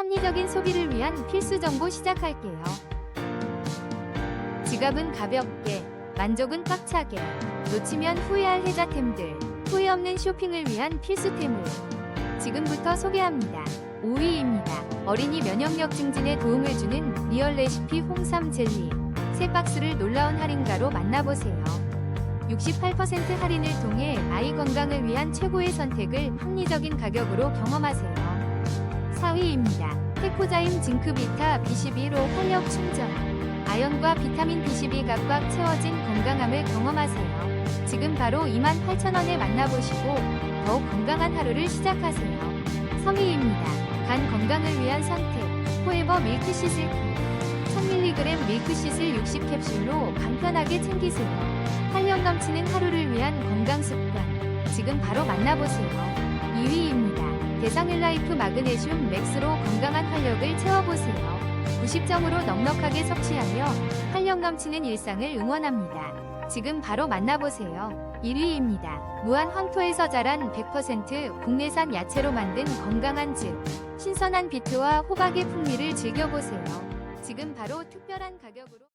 합리적인 소비를 위한 필수 정보 시작할게요. 지갑은 가볍게, 만족은 꽉차게, 놓치면 후회할 혜자템들, 후회 없는 쇼핑을 위한 필수템을 지금부터 소개합니다. 5위입니다. 어린이 면역력 증진에 도움을 주는 리얼 레시피 홍삼 젤리. 세 박스를 놀라운 할인가로 만나보세요. 68% 할인을 통해 아이 건강을 위한 최고의 선택을 합리적인 가격으로 경험하세요. 4위입니다. 테코자임 징크 비타 B12로 활력 충전. 아연과 비타민 B12 각각 채워진 건강함을 경험하세요. 지금 바로 28,000원에 만나보시고 더욱 건강한 하루를 시작하세요. 3위입니다. 간 건강을 위한 선택. 포에버 밀크 시슬 1000mg 밀크 시슬 60캡슐로 간편하게 챙기세요. 활력 넘치는 하루를 위한 건강 습관. 지금 바로 만나보세요. 2위입니다. 대상일라이프 마그네슘 맥스로 건강한 활력을 채워보세요. 90점으로 넉넉하게 섭취하며 활력 넘치는 일상을 응원합니다. 지금 바로 만나보세요. 1위입니다. 무한 황토에서 자란 100% 국내산 야채로 만든 건강한 즙. 신선한 비트와 호박의 풍미를 즐겨보세요. 지금 바로 특별한 가격으로